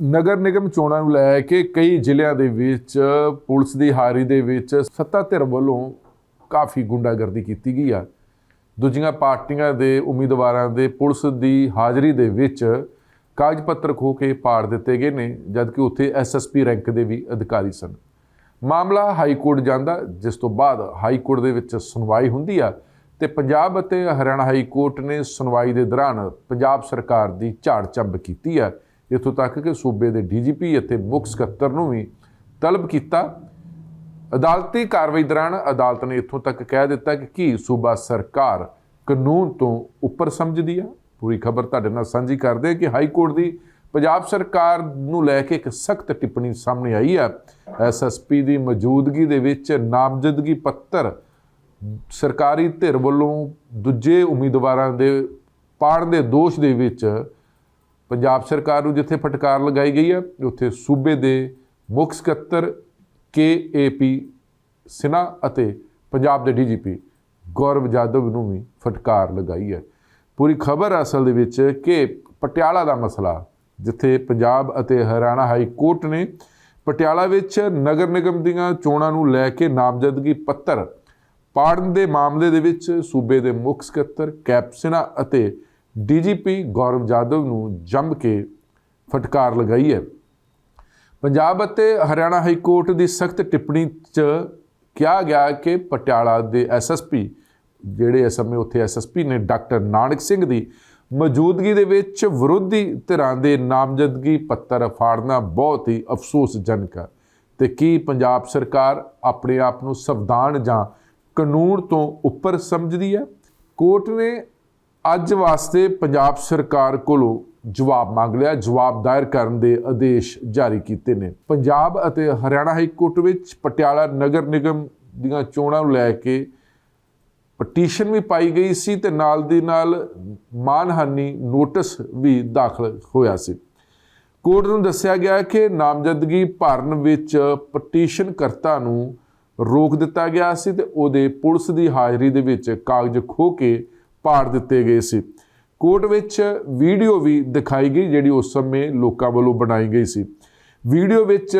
ਨਗਰ ਨਿਗਮ ਚੋਣਾਂ ਨੂੰ ਲੈ ਕੇ ਕਈ ਜ਼ਿਲ੍ਹਿਆਂ ਦੇ ਵਿੱਚ, ਪੁਲਿਸ ਦੀ ਹਾਜ਼ਰੀ ਦੇ ਵਿੱਚ ਸੱਤਾ ਧਿਰ ਵੱਲੋਂ ਕਾਫੀ ਗੁੰਡਾਗਰਦੀ ਕੀਤੀ ਗਈ ਆ। ਦੂਜੀਆਂ ਪਾਰਟੀਆਂ ਦੇ ਉਮੀਦਵਾਰਾਂ ਦੇ ਪੁਲਿਸ ਦੀ ਹਾਜ਼ਰੀ ਦੇ ਵਿੱਚ ਕਾਗਜ਼ ਪੱਤਰ ਖੋ ਕੇ ਪਾੜ ਦਿੱਤੇ ਗਏ ਨੇ, ਜਦਕਿ ਉੱਥੇ ਐਸਐਸਪੀ ਰੈਂਕ ਦੇ ਵੀ ਅਧਿਕਾਰੀ ਸਨ। ਮਾਮਲਾ ਹਾਈ ਕੋਰਟ ਜਾਂਦਾ, ਜਿਸ ਤੋਂ ਬਾਅਦ ਹਾਈ ਕੋਰਟ ਦੇ ਵਿੱਚ ਸੁਣਵਾਈ ਹੁੰਦੀ ਆ ਤੇ ਪੰਜਾਬ ਅਤੇ ਹਰਿਆਣਾ ਹਾਈ ਕੋਰਟ ਨੇ ਸੁਣਵਾਈ ਦੇ ਦੌਰਾਨ ਪੰਜਾਬ ਸਰਕਾਰ ਦੀ ਝਾੜ ਝੰਬ ਕੀਤੀ ਆ। ਇੱਥੋਂ ਤੱਕ ਕਿ ਸੂਬੇ ਦੇ ਡੀਜੀਪੀ ਅਤੇ ਮੁੱਖ ਸਕੱਤਰ ਨੂੰ ਵੀ ਤਲਬ ਕੀਤਾ। ਅਦਾਲਤੀ ਕਾਰਵਾਈ ਦੌਰਾਨ ਅਦਾਲਤ ਨੇ ਇੱਥੋਂ ਤੱਕ ਕਹਿ ਦਿੱਤਾ ਕਿ ਕੀ ਸੂਬਾ ਸਰਕਾਰ ਕਾਨੂੰਨ ਤੋਂ ਉੱਪਰ ਸਮਝਦੀ ਆ। ਪੂਰੀ ਖਬਰ ਤੁਹਾਡੇ ਨਾਲ ਸਾਂਝੀ ਕਰਦੇ ਹਾਂ ਕਿ ਹਾਈ ਕੋਰਟ ਦੀ ਪੰਜਾਬ ਸਰਕਾਰ ਨੂੰ ਲੈ ਕੇ ਇੱਕ ਸਖਤ ਟਿੱਪਣੀ ਸਾਹਮਣੇ ਆਈ ਆ। ਐਸਐਸਪੀ ਦੀ ਮੌਜੂਦਗੀ ਦੇ ਵਿੱਚ ਨਾਮਜ਼ਦਗੀ ਪੱਤਰ ਸਰਕਾਰੀ ਧਿਰ ਵੱਲੋਂ ਦੂਜੇ ਉਮੀਦਵਾਰਾਂ ਦੇ ਪਾੜ ਦੇ ਦੋਸ਼ ਦੇ ਵਿੱਚ ਪੰਜਾਬ ਸਰਕਾਰ ਨੂੰ ਜਿੱਥੇ ਫਟਕਾਰ ਲਗਾਈ ਗਈ ਹੈ, ਉੱਥੇ ਸੂਬੇ ਦੇ ਮੁੱਖ ਸਕੱਤਰ ਕੇਏਪੀ ਸਿਨਾ ਅਤੇ ਪੰਜਾਬ ਦੇ ਡੀਜੀਪੀ ਗੌਰਵ ਜਾਦਵ ਨੂੰ ਵੀ ਫਟਕਾਰ ਲਗਾਈ ਹੈ। ਪੂਰੀ ਖਬਰ ਅਸਲ ਦੇ ਵਿੱਚ ਕਿ ਪਟਿਆਲਾ ਦਾ ਮਸਲਾ, ਜਿੱਥੇ ਪੰਜਾਬ ਅਤੇ ਹਰਿਆਣਾ ਹਾਈ ਕੋਰਟ ਨੇ ਪਟਿਆਲਾ ਵਿੱਚ ਨਗਰ ਨਿਗਮ ਦੀਆਂ ਚੋਣਾਂ ਨੂੰ ਲੈ ਕੇ ਨਾਮਜ਼ਦਗੀ ਪੱਤਰ ਪਾੜਨ ਦੇ ਮਾਮਲੇ ਦੇ ਵਿੱਚ ਸੂਬੇ ਦੇ ਮੁੱਖ ਸਕੱਤਰ ਕੈਪਸਿਨਾ ਅਤੇ ਡੀਜੀਪੀ ਗੌਰਵ ਜਾਦਵ ਨੂੰ ਜੰਮ ਕੇ ਫਟਕਾਰ ਲਗਾਈ ਹੈ। ਪੰਜਾਬ ਅਤੇ ਹਰਿਆਣਾ ਹਾਈ ਕੋਰਟ ਦੀ ਸਖਤ ਟਿੱਪਣੀ 'ਚ ਕਿਹਾ ਗਿਆ ਕਿ ਪਟਿਆਲਾ ਦੇ ਐਸਐਸਪੀ ਜਿਹੜੇ ਇਸ ਸਮੇਂ ਉੱਥੇ ਐਸਐਸਪੀ ਨੇ, ਡਾਕਟਰ ਨਾਨਕ ਸਿੰਘ ਦੀ ਮੌਜੂਦਗੀ ਦੇ ਵਿੱਚ ਵਿਰੋਧੀ ਧਿਰਾਂ ਦੇ ਨਾਮਜ਼ਦਗੀ ਪੱਤਰ ਫਾੜਨਾ ਬਹੁਤ ਹੀ ਅਫਸੋਸਜਨਕ ਹੈ। ਤੇ ਕੀ ਪੰਜਾਬ ਸਰਕਾਰ ਆਪਣੇ ਆਪ ਨੂੰ ਸੰਵਿਧਾਨ ਜਾਂ ਕਾਨੂੰਨ ਤੋਂ ਉੱਪਰ ਸਮਝਦੀ ਹੈ? ਕੋਰਟ ਨੇ ਅੱਜ ਵਾਸਤੇ ਪੰਜਾਬ ਸਰਕਾਰ ਕੋਲੋਂ ਜਵਾਬ ਮੰਗ ਲਿਆ, ਜਵਾਬ ਦਾਇਰ ਕਰਨ ਦੇ ਆਦੇਸ਼ ਜਾਰੀ ਕੀਤੇ ਨੇ। ਪੰਜਾਬ ਅਤੇ ਹਰਿਆਣਾ ਹਾਈ ਕੋਰਟ ਵਿੱਚ ਪਟਿਆਲਾ ਨਗਰ ਨਿਗਮ ਦੀਆਂ ਚੋਣਾਂ ਨੂੰ ਲੈ ਕੇ ਪਟੀਸ਼ਨ ਵੀ ਪਾਈ ਗਈ ਸੀ ਤੇ ਨਾਲ ਦੀ ਨਾਲ ਮਾਨਹਾਨੀ ਨੋਟਿਸ ਵੀ ਦਾਖਲ ਹੋਇਆ ਸੀ। ਕੋਰਟ ਨੂੰ ਦੱਸਿਆ ਗਿਆ ਕਿ ਨਾਮਜ਼ਦਗੀ ਭਰਨ ਵਿੱਚ ਪਟੀਸ਼ਨ ਕਰਤਾ ਨੂੰ ਰੋਕ ਦਿੱਤਾ ਗਿਆ ਸੀ ਤੇ ਉਹਦੇ ਪੁਲਿਸ ਦੀ ਹਾਜ਼ਰੀ ਦੇ ਵਿੱਚ ਕਾਗਜ਼ ਖੋ ਕੇ ਪਾੜ ਦਿੱਤੇ ਗਏ ਸੀ। ਕੋਰਟ ਵਿੱਚ ਵੀਡੀਓ ਵੀ ਦਿਖਾਈ ਗਈ, ਜਿਹੜੀ ਉਸ ਸਮੇਂ ਲੋਕਾਂ ਵੱਲੋਂ ਬਣਾਈ ਗਈ ਸੀ। ਵੀਡੀਓ ਵਿੱਚ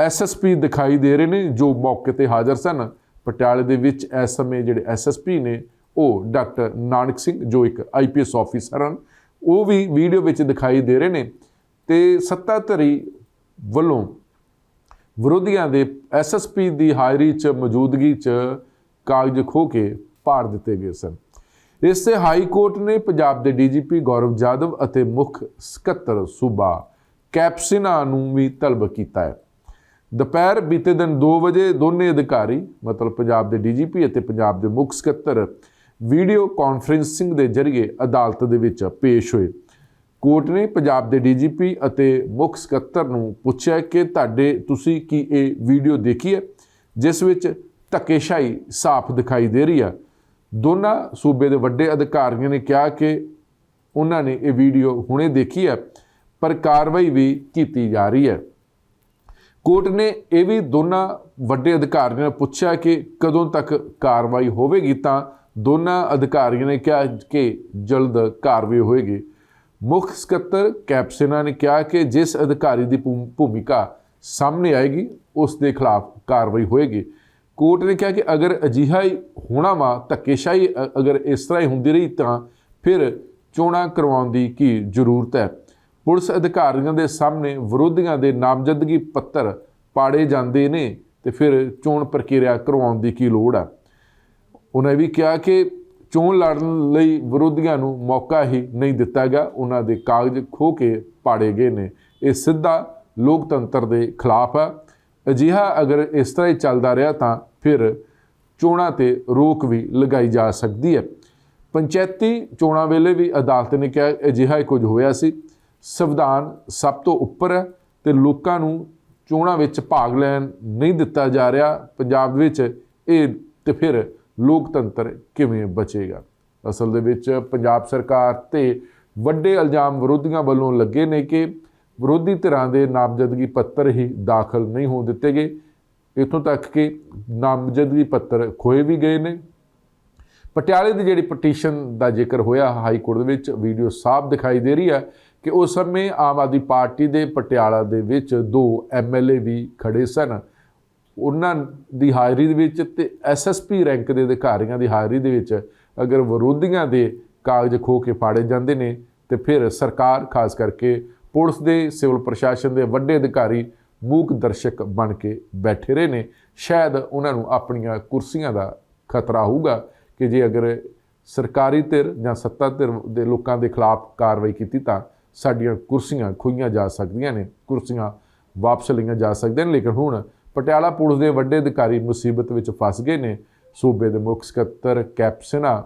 ਐਸਐਸਪੀ ਦਿਖਾਈ ਦੇ ਰਹੇ ਨੇ, ਜੋ ਮੌਕੇ ਤੇ ਹਾਜ਼ਰ ਸਨ। ਪਟਿਆਲੇ ਦੇ ਵਿੱਚ ਇਸ ਸਮੇਂ ਜਿਹੜੇ ਐਸਐਸਪੀ ਨੇ, ਉਹ ਡਾਕਟਰ ਨਾਨਕ ਸਿੰਘ, ਜੋ ਇੱਕ ਆਈਪੀਐਸ ਆਫੀਸਰ ਹਨ, ਉਹ ਵੀ ਵੀਡੀਓ ਵਿੱਚ ਦਿਖਾਈ ਦੇ ਰਹੇ ਨੇ। ਤੇ ਸੱਤਾਧਰੀ ਵੱਲੋਂ ਵਿਰੋਧੀਆਂ ਦੇ ਐਸਐਸਪੀ ਦੀ ਹਾਜ਼ਰੀ 'ਚ ਮੌਜੂਦਗੀ 'ਚ ਕਾਗਜ਼ ਖੋ ਕੇ ਪਾੜ ਦਿੱਤੇ ਗਏ ਸਨ। ਇਸ ਤੇ ਹਾਈ ਕੋਰਟ ਨੇ ਪੰਜਾਬ ਦੇ ਡੀਜੀਪੀ ਗੌਰਵ ਜਾਦਵ ਅਤੇ ਮੁੱਖ ਸਕੱਤਰ ਸੂਬਾ ਕੈਪਸਿਨਾ ਨੂੰ ਵੀ ਤਲਬ ਕੀਤਾ ਹੈ। ਦੁਪਹਿਰ ਬੀਤੇ ਦਿਨ 2 ਵਜੇ ਦੋਨੇ ਅਧਿਕਾਰੀ, ਮਤਲਬ ਪੰਜਾਬ ਦੇ ਡੀਜੀਪੀ ਅਤੇ ਪੰਜਾਬ ਦੇ ਮੁੱਖ ਸਕੱਤਰ, ਵੀਡੀਓ ਕਾਨਫਰੰਸਿੰਗ ਦੇ ਜ਼ਰੀਏ ਅਦਾਲਤ ਦੇ ਵਿੱਚ ਪੇਸ਼ ਹੋਏ। ਕੋਰਟ ਨੇ ਪੰਜਾਬ ਦੇ ਡੀਜੀਪੀ ਅਤੇ ਮੁੱਖ ਸਕੱਤਰ ਨੂੰ ਪੁੱਛਿਆ ਕਿ ਤੁਹਾਡੇ ਤੁਸੀਂ ਕੀ ਇਹ ਵੀਡੀਓ ਦੇਖੀ ਹੈ, ਜਿਸ ਵਿੱਚ ਧੱਕੇਸ਼ਾਹੀ ਸਾਫ਼ ਦਿਖਾਈ ਦੇ ਰਹੀ ਹੈ? ਦੋਨਾਂ ਸੂਬੇ ਦੇ ਵੱਡੇ ਅਧਿਕਾਰੀਆਂ ਨੇ ਕਿਹਾ ਕਿ ਉਹਨਾਂ ਨੇ ਇਹ ਵੀਡੀਓ ਹੁਣੇ ਦੇਖੀ ਹੈ, ਪਰ ਕਾਰਵਾਈ ਵੀ ਕੀਤੀ ਜਾ ਰਹੀ ਹੈ। ਕੋਰਟ ਨੇ ਇਹ ਵੀ ਦੋਨਾਂ ਵੱਡੇ ਅਧਿਕਾਰੀਆਂ ਨੂੰ ਪੁੱਛਿਆ ਕਿ ਕਦੋਂ ਤੱਕ ਕਾਰਵਾਈ ਹੋਵੇਗੀ ਤਾਂ ਦੋਨਾਂ ਅਧਿਕਾਰੀਆਂ ਨੇ ਕਿਹਾ ਕਿ ਜਲਦ ਕਾਰਵਾਈ ਹੋਏਗੀ। ਮੁੱਖ ਸਕੱਤਰ ਕੈਪਸਿਨਾ ਨੇ ਕਿਹਾ ਕਿ ਜਿਸ ਅਧਿਕਾਰੀ ਦੀ ਭੂ- ਭੂਮਿਕਾ ਸਾਹਮਣੇ ਆਏਗੀ, ਉਸ ਦੇ ਖਿਲਾਫ ਕਾਰਵਾਈ ਹੋਏਗੀ। ਕੋਰਟ ਨੇ ਕਿਹਾ ਕਿ ਅਗਰ ਅਜਿਹਾ ਹੀ ਹੋਣਾ ਵਾ, ਧੱਕੇਸ਼ਾਹੀ ਅ- ਅਗਰ ਇਸ ਤਰ੍ਹਾਂ ਹੀ ਹੁੰਦੀ ਰਹੀ ਤਾਂ ਫਿਰ ਚੋਣਾਂ ਕਰਵਾਉਣ ਦੀ ਕੀ ਜ਼ਰੂਰਤ ਹੈ? ਪੁਲਿਸ ਅਧਿਕਾਰੀਆਂ ਦੇ ਸਾਹਮਣੇ ਵਿਰੋਧੀਆਂ ਦੇ ਨਾਮਜ਼ਦਗੀ ਪੱਤਰ ਪਾੜੇ ਜਾਂਦੇ ਨੇ ਤੇ ਫਿਰ ਚੋਣ ਪ੍ਰਕਿਰਿਆ ਕਰਵਾਉਣ ਦੀ ਕੀ ਲੋੜ ਹੈ ਉਹਨਾਂ ਇਹ ਵੀ ਕਿਹਾ ਕਿ ਚੋਣ ਲੜਨ ਲਈ ਵਿਰੋਧੀਆਂ ਨੂੰ ਮੌਕਾ ਹੀ ਨਹੀਂ ਦਿੱਤਾ ਗਿਆ, ਉਹਨਾਂ ਦੇ ਕਾਗਜ਼ ਖੋ ਕੇ ਪਾੜੇ ਗਏ ਨੇ। ਇਹ ਸਿੱਧਾ ਲੋਕਤੰਤਰ ਦੇ ਖਿਲਾਫ ਹੈ ਅਜਿਹਾ ਅਗਰ ਇਸ ਤਰ੍ਹਾਂ ਹੀ ਚੱਲਦਾ ਰਿਹਾ ਤਾਂ ਫਿਰ ਚੋਣਾਂ ਤੇ ਰੋਕ ਵੀ ਲਗਾਈ ਜਾ ਸਕਦੀ ਹੈ। ਪੰਚਾਇਤੀ ਚੋਣਾਂ ਵੇਲੇ ਵੀ ਅਦਾਲਤ ਨੇ ਕਿਹਾ ਅਜਿਹਾ ਹੀ ਕੁਝ ਹੋਇਆ ਸੀ। ਸੰਵਿਧਾਨ ਸਭ ਤੋਂ ਉੱਪਰ ਹੈ ਤੇ ਲੋਕਾਂ ਨੂੰ ਚੋਣਾਂ ਵਿੱਚ ਭਾਗ ਲੈਣ ਨਹੀਂ ਦਿੱਤਾ ਜਾ ਰਿਹਾ। ਪੰਜਾਬ ਵਿੱਚ ਇਹ ਤੇ ਫਿਰ ਲੋਕਤੰਤਰ ਕਿਵੇਂ ਬਚੇਗਾ? ਅਸਲ ਦੇ ਵਿੱਚ ਪੰਜਾਬ ਸਰਕਾਰ ਤੇ ਵੱਡੇ ਇਲਜ਼ਾਮ ਵਿਰੋਧੀਆਂ ਵੱਲੋਂ ਲੱਗੇ ਨੇ ਕਿ ਵਿਰੋਧੀ ਧਿਰਾਂ ਦੇ ਨਾਮਜ਼ਦਗੀ ਪੱਤਰ ਹੀ ਦਾਖਲ ਨਹੀਂ ਹੋਣ ਦਿੱਤੇ ਗਏ। ਇਥੋਂ ਤੱਕ ਕਿ ਨਾਮਜ਼ਦਗੀ ਪੱਤਰ ਖੋਏ ਵੀ ਗਏ ਨੇ। ਪਟਿਆਲੇ ਦੀ ਜਿਹੜੀ ਪਟੀਸ਼ਨ ਦਾ ਜ਼ਿਕਰ ਹੋਇਆ, ਹਾਈ ਕੋਰਟ ਦੇ ਵਿੱਚ ਵੀਡੀਓ ਸਾਫ਼ ਦਿਖਾਈ ਦੇ ਰਹੀ ਹੈ ਕਿ ਉਸ ਸਮੇਂ ਆਮ ਆਦਮੀ ਪਾਰਟੀ ਦੇ ਪਟਿਆਲਾ ਦੇ ਵਿੱਚ ਦੋ ਐਮਐਲਏ ਵੀ ਖੜੇ ਸਨ। ਉਹਨਾਂ ਦੀ ਹਾਜ਼ਰੀ ਦੇ ਵਿੱਚ ਤੇ ਐਸਐਸਪੀ ਰੈਂਕ ਦੇ ਅਧਿਕਾਰੀਆਂ ਦੀ ਹਾਜ਼ਰੀ ਦੇ ਵਿੱਚ ਅਗਰ ਵਿਰੋਧੀਆਂ ਦੇ ਕਾਗਜ਼ ਖੋ ਕੇ ਫਾੜੇ ਜਾਂਦੇ ਨੇ ਤੇ ਫਿਰ ਸਰਕਾਰ, ਖਾਸ ਕਰਕੇ ਪੁਲਿਸ ਦੇ, ਸਿਵਲ ਪ੍ਰਸ਼ਾਸਨ ਦੇ ਵੱਡੇ ਅਧਿਕਾਰੀ, ਮੂਕ ਦਰਸ਼ਕ ਬਣ ਕੇ ਬੈਠੇ ਰਹੇ ਨੇ। ਸ਼ਾਇਦ ਉਹਨਾਂ ਨੂੰ ਆਪਣੀਆਂ ਕੁਰਸੀਆਂ ਦਾ ਖਤਰਾ ਹੋਊਗਾ ਕਿ ਜੇ ਅਗਰ ਸਰਕਾਰੀ ਧਿਰ ਜਾਂ ਸੱਤਾ ਧਿਰ ਦੇ ਲੋਕਾਂ ਦੇ ਖਿਲਾਫ ਕਾਰਵਾਈ ਕੀਤੀ ਤਾਂ ਸਾਡੀਆਂ ਕੁਰਸੀਆਂ ਖੋਈਆਂ ਜਾ ਸਕਦੀਆਂ ਨੇ, ਕੁਰਸੀਆਂ ਵਾਪਸ ਲਈਆਂ ਜਾ ਸਕਦੀਆਂ ਨੇ। ਲੇਕਿਨ ਹੁਣ ਪਟਿਆਲਾ ਪੁਲਿਸ ਦੇ ਵੱਡੇ ਅਧਿਕਾਰੀ ਮੁਸੀਬਤ ਵਿੱਚ ਫਸ ਗਏ ਨੇ। ਸੂਬੇ ਦੇ ਮੁੱਖ ਸਕੱਤਰ ਕੈਪਸਨਾ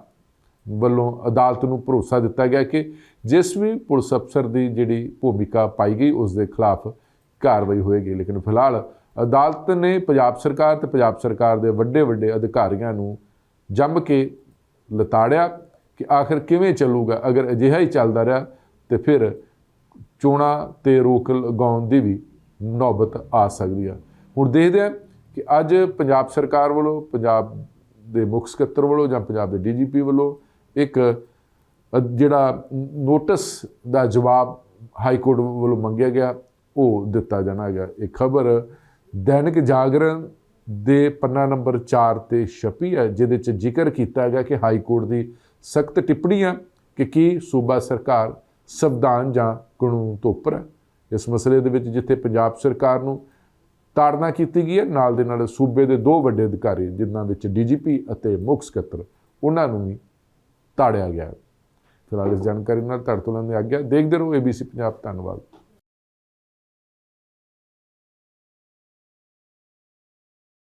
ਵੱਲੋਂ ਅਦਾਲਤ ਨੂੰ ਭਰੋਸਾ ਦਿੱਤਾ ਗਿਆ ਕਿ ਜਿਸ ਵੀ ਪੁਲਿਸ ਅਫਸਰ ਦੀ ਜਿਹੜੀ ਭੂਮਿਕਾ ਪਾਈ ਗਈ, ਉਸ ਦੇ ਖਿਲਾਫ ਕਾਰਵਾਈ ਹੋਏਗੀ। ਲੇਕਿਨ ਫਿਲਹਾਲ ਅਦਾਲਤ ਨੇ ਪੰਜਾਬ ਸਰਕਾਰ ਤੇ ਪੰਜਾਬ ਸਰਕਾਰ ਦੇ ਵੱਡੇ ਵੱਡੇ ਅਧਿਕਾਰੀਆਂ ਨੂੰ ਜੰਮ ਕੇ ਲਤਾੜਿਆ ਕਿ ਆਖਰ ਕਿਵੇਂ ਚੱਲੂਗਾ? ਅਗਰ ਅਜਿਹਾ ਹੀ ਚੱਲਦਾ ਰਿਹਾ, ਤੇ ਫਿਰ ਚੋਣਾਂ ਤੇ ਰੋਕ ਲਗਾਉਣ ਦੀ ਵੀ ਨੌਬਤ ਆ ਸਕਦੀ ਆ। ਹੁਣ ਦੇਖਦੇ ਆ ਕਿ ਅੱਜ ਪੰਜਾਬ ਸਰਕਾਰ ਵੱਲੋਂ, ਪੰਜਾਬ ਦੇ ਮੁੱਖ ਸਕੱਤਰ ਵੱਲੋਂ ਜਾਂ ਪੰਜਾਬ ਦੇ ਡੀਜੀਪੀ ਵੱਲੋਂ ਇੱਕ ਜਿਹੜਾ ਨੋਟਿਸ ਦਾ ਜਵਾਬ ਹਾਈ ਕੋਰਟ ਵੱਲੋਂ ਮੰਗਿਆ ਗਿਆ, ਉਹ ਦਿੱਤਾ ਜਾਣਾ ਹੈਗਾ ਇਹ ਖਬਰ ਦੈਨਿਕ ਜਾਗਰਣ ਦੇ ਪੰਨਾ ਨੰਬਰ 4 ਤੇ ਛਪੀ ਹੈ, ਜਿਹਦੇ ਚ ਜ਼ਿਕਰ ਕੀਤਾ ਹੈਗਾ ਕਿ ਹਾਈ ਕੋਰਟ ਦੀ ਸਖਤ ਟਿੱਪਣੀ ਆ ਕਿ ਕੀ ਸੂਬਾ ਸਰਕਾਰ ਸੰਵਿਧਾਨ ਜਾਂ ਕਾਨੂੰਨ ਤੋਂ ਉੱਪਰ ਹੈ ਇਸ ਮਸਲੇ ਦੇ ਵਿੱਚ ਜਿੱਥੇ ਪੰਜਾਬ ਸਰਕਾਰ ਨੂੰ ਤਾੜਨਾ ਕੀਤੀ ਗਈ ਹੈ, ਨਾਲ ਦੇ ਨਾਲ ਸੂਬੇ ਦੇ ਦੋ ਵੱਡੇ ਅਧਿਕਾਰੀ, ਜਿਨ੍ਹਾਂ ਵਿੱਚ ਡੀਜੀਪੀ ਅਤੇ ਮੁੱਖ ਸਕੱਤਰ, ਉਹਨਾਂ ਨੂੰ ਵੀ ਤਾੜਿਆ ਗਿਆ ਹੈ। ਫਿਲਹਾਲ ਇਸ ਜਾਣਕਾਰੀ ਨਾਲ ਤੁਹਾਡੇ ਤੋਂ ਲੈਂਦੇ ਆ ਗਿਆ ਦੇਖਦੇ ਰਹੋ ABC ਪੰਜਾਬ ਧੰਨਵਾਦ